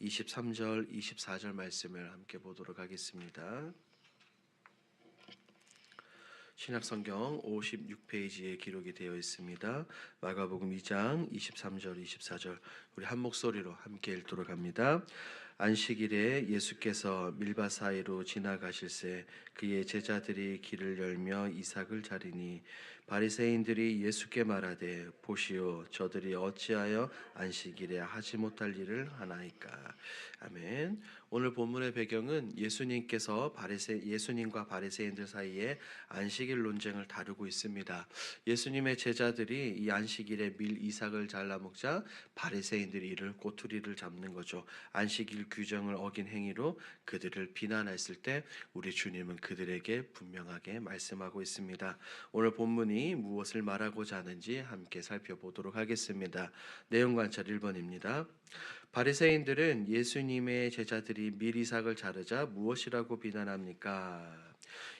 23절, 24절 말씀을 함께 보도록 하겠습니다. 신약성경 56페이지에 기록이 되어 있습니다. 마가복음 2장 23절, 24절 우리 한 목소리로 함께 읽도록 합니다. 안식일에 예수께서 밀바 사이로 지나가실새 그의 제자들이 길을 열며 이삭을 자리니 바리새인들이 예수께 말하되 보시오 저들이 어찌하여 안식일에 하지 못할 일을 하나이까 아멘. 오늘 본문의 배경은 예수님께서 바리새 예수님과 바리새인들 사이에 안식일 논쟁을 다루고 있습니다. 예수님의 제자들이 이 안식일에 밀 이삭을 잘라 먹자 바리새인들이 이를 꼬투리를 잡는 거죠. 안식일 규정을 어긴 행위로 그들을 비난했을 때 우리 주님은 그들에게 분명하게 말씀하고 있습니다. 오늘 본문이 무엇을 말하고자 하는지 함께 살펴보도록 하겠습니다. 내용 관찰 1번입니다. 바리새인들은 예수님의 제자들이 밀이삭을 자르자 무엇이라고 비난합니까?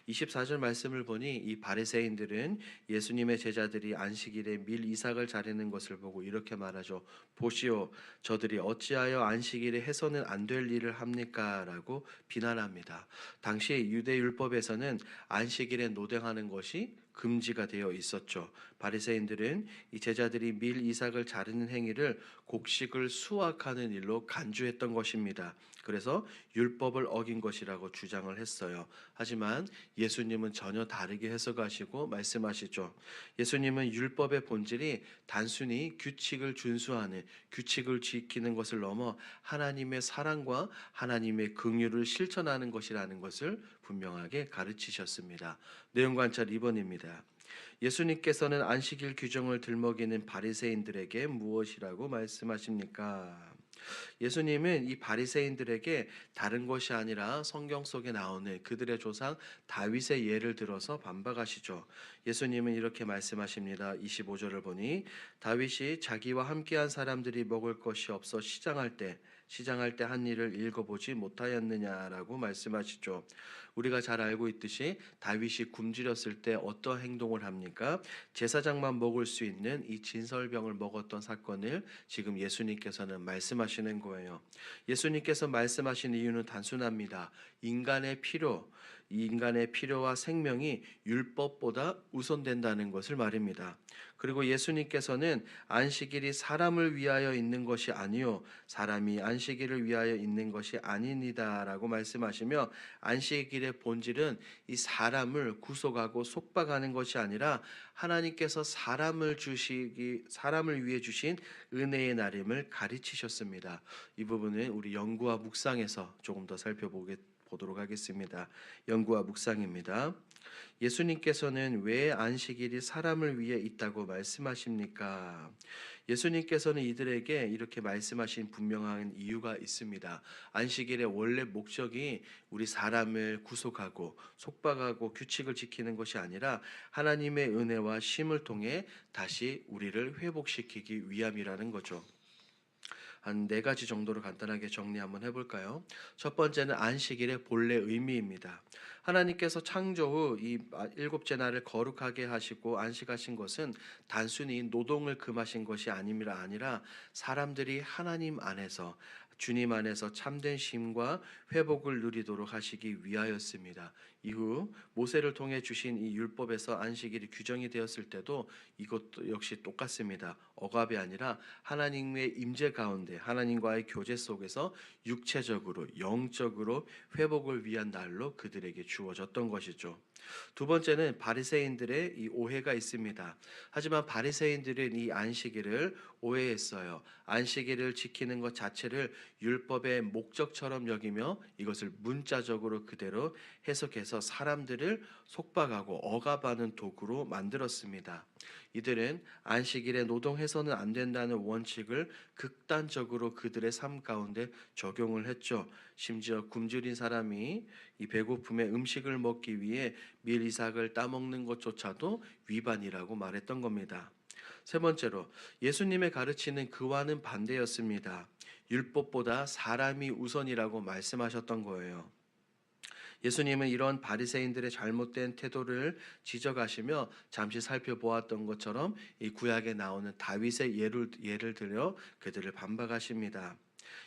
24절 말씀을 보니 이 바리새인들은 예수님의 제자들이 안식일에 밀 이삭을 자르는 것을 보고 이렇게 말하죠. 보시오, 저들이 어찌하여 안식일에 해서는 안 될 일을 합니까라고 비난합니다. 당시 유대 율법에서는 안식일에 노동하는 것이 금지가 되어 있었죠. 바리새인들은 이 제자들이 밀 이삭을 자르는 행위를 곡식을 수확하는 일로 간주했던 것입니다. 그래서 율법을 어긴 것이라고 주장을 했어요. 하지만 예수님은 전혀 다르게 해석하시고 말씀하시죠. 예수님은 율법의 본질이 단순히 규칙을 준수하는 규칙을 지키는 것을 넘어 하나님의 사랑과 하나님의 긍휼을 실천하는 것이라는 것을 분명하게 가르치셨습니다. 내용 관찰 2번입니다. 예수님께서는 안식일 규정을 들먹이는 바리새인들에게 무엇이라고 말씀하십니까? 예수님은 이 바리새인들에게 다른 것이 아니라 성경 속에 나오는 그들의 조상 다윗의 예를 들어서 반박하시죠. 예수님은 이렇게 말씀하십니다. 25절을 보니 다윗이 자기와 함께한 사람들이 먹을 것이 없어 시장할 때 시장할 때 한 일을 읽어보지 못하였느냐라고 말씀하시죠. 우리가 잘 알고 있듯이 다윗이 굶주렸을 때 어떤 행동을 합니까? 제사장만 먹을 수 있는 이 진설병을 먹었던 사건을 지금 예수님께서는 말씀하시는 거예요. 예수님께서 말씀하신 이유는 단순합니다. 인간의 필요, 인간의 필요와 생명이 율법보다 우선된다는 것을 말입니다. 그리고 예수님께서는 안식일이 사람을 위하여 있는 것이 아니요 사람이 안식일을 위하여 있는 것이 아니니다라고 말씀하시며 안식일의 본질은 이 사람을 구속하고 속박하는 것이 아니라 하나님께서 사람을 주시기 사람을 위해 주신 은혜의 날임을 가르치셨습니다. 이 부분은 우리 연구와 묵상에서 조금 더 살펴보겠 보도록 하겠습니다. 연구와 묵상입니다. 예수님께서는 왜 안식일이 사람을 위해 있다고 말씀하십니까? 예수님께서는 이들에게 이렇게 말씀하신 분명한 이유가 있습니다. 안식일의 원래 목적이 우리 사람을 구속하고 속박하고 규칙을 지키는 것이 아니라 하나님의 은혜와 심을 통해 다시 우리를 회복시키기 위함이라는 거죠. 한 네 가지 정도로 간단하게 정리 한번 해볼까요? 첫 번째는 안식일의 본래 의미입니다. 하나님께서 창조 후 이 일곱째 날을 거룩하게 하시고 안식하신 것은 단순히 노동을 금하신 것이 아니라 사람들이 하나님 안에서 주님 안에서 참된 쉼과 회복을 누리도록 하시기 위하였습니다. 이후 모세를 통해 주신 이 율법에서 안식일이 규정이 되었을 때도 이것도 역시 똑같습니다. 억압이 아니라 하나님의 임재 가운데 하나님과의 교제 속에서 육체적으로 영적으로 회복을 위한 날로 그들에게 주어졌던 것이죠. 두 번째는 바리새인들의 이 오해가 있습니다. 하지만 바리새인들은 이 안식일을 오해했어요. 안식일을 지키는 것 자체를 율법의 목적처럼 여기며 이것을 문자적으로 그대로 해석해서 사람들을 속박하고 억압하는 도구로 만들었습니다. 이들은 안식일에 노동해서는 안 된다는 원칙을 극단적으로 그들의 삶 가운데 적용을 했죠. 심지어 굶주린 사람이 이 배고픔에 음식을 먹기 위해 밀 이삭을 따먹는 것조차도 위반이라고 말했던 겁니다. 세 번째로 예수님의 가르치는 그와는 반대였습니다. 율법보다 사람이 우선이라고 말씀하셨던 거예요. 예수님은 이런 바리새인들의 잘못된 태도를 지적하시며 잠시 살펴보았던 것처럼 이 구약에 나오는 다윗의 예를 예를 들어 그들을 반박하십니다.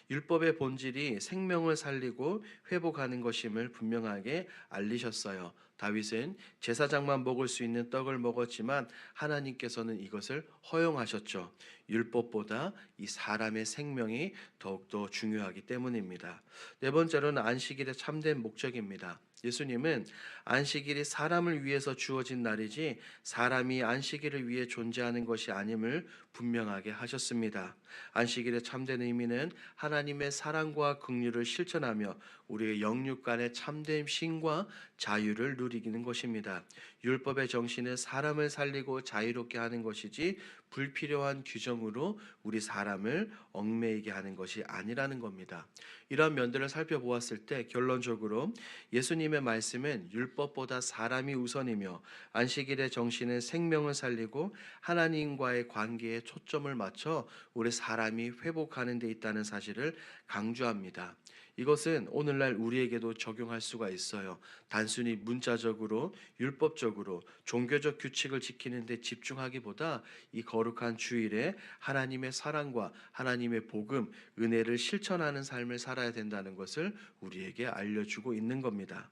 율법의 본질이 생명을 살리고 회복하는 것임을 분명하게 알리셨어요. 다윗은 제사장만 먹을 수 있는 떡을 먹었지만 하나님께서는 이것을 허용하셨죠. 율법보다 이 사람의 생명이 더욱더 중요하기 때문입니다. 네 번째로는 안식일의 참된 목적입니다. 예수님은 안식일이 사람을 위해서 주어진 날이지 사람이 안식일을 위해 존재하는 것이 아님을 분명하게 하셨습니다. 안식일의 참된 의미는 하나님의 사랑과 긍휼을 실천하며 우리의 영육 간의 참된 쉼과 자유를 누리기는 것입니다. 율법의 정신은 사람을 살리고 자유롭게 하는 것이지 불필요한 규정으로 우리 사람을 얽매이게 하는 것이 아니라는 겁니다. 이러한 면들을 살펴보았을 때 결론적으로 예수님의 말씀은 율법보다 사람이 우선이며 안식일의 정신은 생명을 살리고 하나님과의 관계에 초점을 맞춰 우리 사람이 회복하는 데 있다는 사실을 강조합니다. 이것은 오늘날 우리에게도 적용할 수가 있어요. 단순히 문자적으로 율법적으로 종교적 규칙을 지키는 데 집중하기보다 이 거룩한 주일에 하나님의 사랑과 하나님의 복음, 은혜를 실천하는 삶을 살아야 된다는 것을 우리에게 알려주고 있는 겁니다.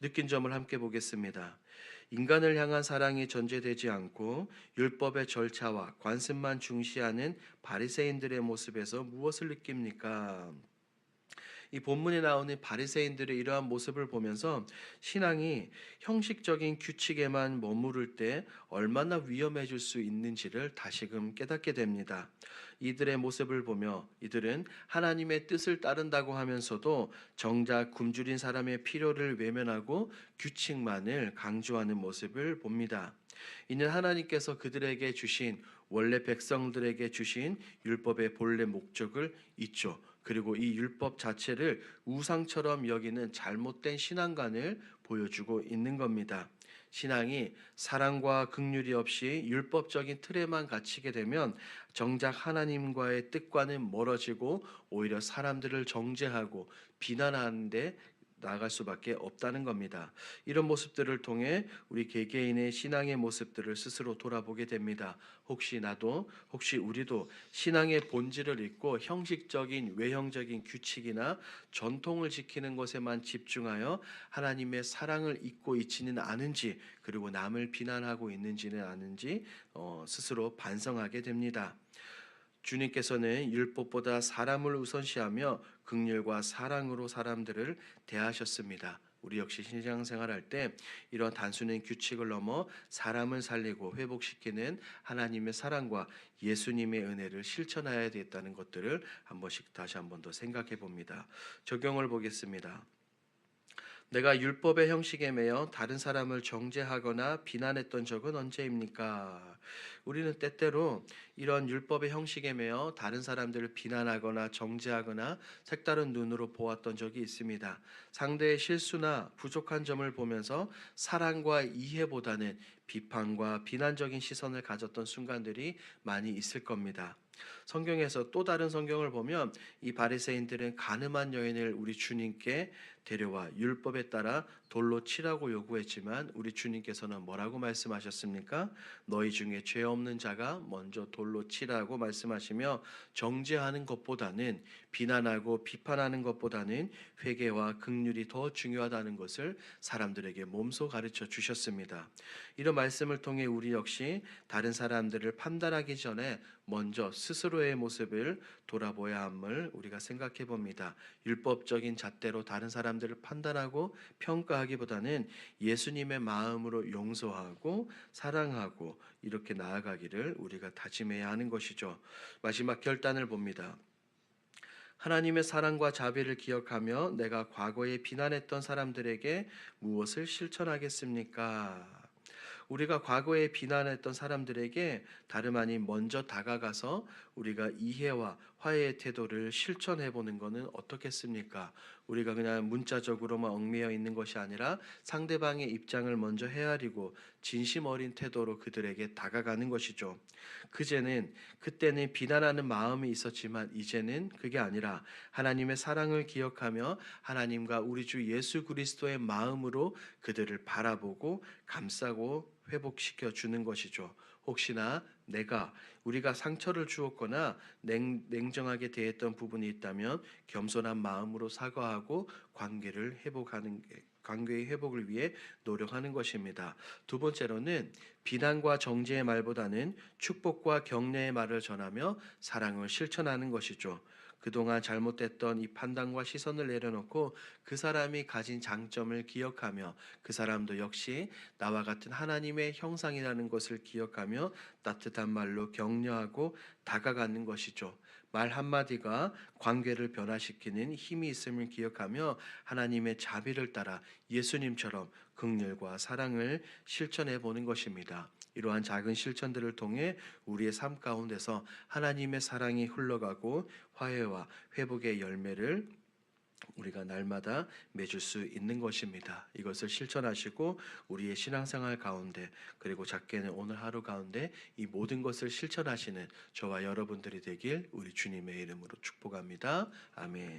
느낀 점을 함께 보겠습니다. 인간을 향한 사랑이 전제되지 않고 율법의 절차와 관습만 중시하는 바리새인들의 모습에서 무엇을 느낍니까? 이 본문에 나오는 바리새인들의 이러한 모습을 보면서 신앙이 형식적인 규칙에만 머무를 때 얼마나 위험해질 수 있는지를 다시금 깨닫게 됩니다. 이들의 모습을 보며 이들은 하나님의 뜻을 따른다고 하면서도 정작 굶주린 사람의 필요를 외면하고 규칙만을 강조하는 모습을 봅니다. 이는 하나님께서 그들에게 주신 원래 백성들에게 주신 율법의 본래 목적을 잊죠. 그리고 이 율법 자체를 우상처럼 여기는 잘못된 신앙관을 보여주고 있는 겁니다. 신앙이 사랑과 극률이 없이 율법적인 틀에만 갇히게 되면 정작 하나님과의 뜻과는 멀어지고 오히려 사람들을 정죄하고 비난하는데 나아갈 수밖에 없다는 겁니다. 이런 모습들을 통해 우리 개개인의 신앙의 모습들을 스스로 돌아보게 됩니다. 혹시 나도 혹시 우리도 신앙의 본질을 잊고 형식적인 외형적인 규칙이나 전통을 지키는 것에만 집중하여 하나님의 사랑을 잊고 있지는 않은지 그리고 남을 비난하고 있는지는 아는지 어, 스스로 반성하게 됩니다. 주님께서는 율법보다 사람을 우선시하며 극렬과 사랑으로 사람들을 대하셨습니다. 우리 역시 신앙생활할 때 이런 단순한 규칙을 넘어 사람을 살리고 회복시키는 하나님의 사랑과 예수님의 은혜를 실천해야 되겠다는 것들을 한 번씩 다시 한 번 더 생각해 봅니다. 적용을 보겠습니다. 내가 율법의 형식에 매여 다른 사람을 정죄하거나 비난했던 적은 언제입니까? 우리는 때때로 이런 율법의 형식에 매여 다른 사람들을 비난하거나 정죄하거나 색다른 눈으로 보았던 적이 있습니다. 상대의 실수나 부족한 점을 보면서 사랑과 이해보다는 비판과 비난적인 시선을 가졌던 순간들이 많이 있을 겁니다. 성경에서 또 다른 성경을 보면 이 바리새인들은 가늠한 여인을 우리 주님께 데려와 율법에 따라 돌로 치라고 요구했지만 우리 주님께서는 뭐라고 말씀하셨습니까? 너희 중에 죄 없는 자가 먼저 돌로 치라고 말씀하시며 정죄하는 것보다는 비난하고 비판하는 것보다는 회개와 긍휼이 더 중요하다는 것을 사람들에게 몸소 가르쳐 주셨습니다. 이런 말씀을 통해 우리 역시 다른 사람들을 판단하기 전에 먼저 스스로 의 모습을 돌아보야 함을 우리가 생각해 봅니다. 율법적인 잣대로 다른 사람들을 판단하고 평가하기보다는 예수님의 마음으로 용서하고 사랑하고 이렇게 나아가기를 우리가 다짐해야 하는 것이죠. 마지막 결단을 봅니다. 하나님의 사랑과 자비를 기억하며 내가 과거에 비난했던 사람들에게 무엇을 실천하겠습니까? 우리가 과거에 비난했던 사람들에게 다름 아닌 먼저 다가가서 우리가 이해와 화해의 태도를 실천해 보는 것은 어떻겠습니까? 우리가 그냥 문자적으로만 얽매여 있는 것이 아니라 상대방의 입장을 먼저 헤아리고 진심 어린 태도로 그들에게 다가가는 것이죠. 그제는 그때는 비난하는 마음이 있었지만 이제는 그게 아니라 하나님의 사랑을 기억하며 하나님과 우리 주 예수 그리스도의 마음으로 그들을 바라보고 감싸고 회복시켜 주는 것이죠. 혹시나 내가 우리가 상처를 주었거나 냉, 냉정하게 대했던 부분이 있다면 겸손한 마음으로 사과하고 관계를 회복하는 게- 관계의 회복을 위해 노력하는 것입니다. 두 번째로는 비난과 정죄의 말보다는 축복과 격려의 말을 전하며 사랑을 실천하는 것이죠. 그동안 잘못됐던 이 판단과 시선을 내려놓고 그 사람이 가진 장점을 기억하며 그 사람도 역시 나와 같은 하나님의 형상이라는 것을 기억하며 따뜻한 말로 격려하고 다가가는 것이죠. 말 한마디가 관계를 변화시키는 힘이 있음을 기억하며 하나님의 자비를 따라 예수님처럼 극렬과 사랑을 실천해 보는 것입니다. 이러한 작은 실천들을 통해 우리의 삶 가운데서 하나님의 사랑이 흘러가고 화해와 회복의 열매를 우리가 날마다 맺을 수 있는 것입니다. 이것을 실천하시고 우리의 신앙생활 가운데 그리고 작게는 오늘 하루 가운데 이 모든 것을 실천하시는 저와 여러분들이 되길 우리 주님의 이름으로 축복합니다. 아멘.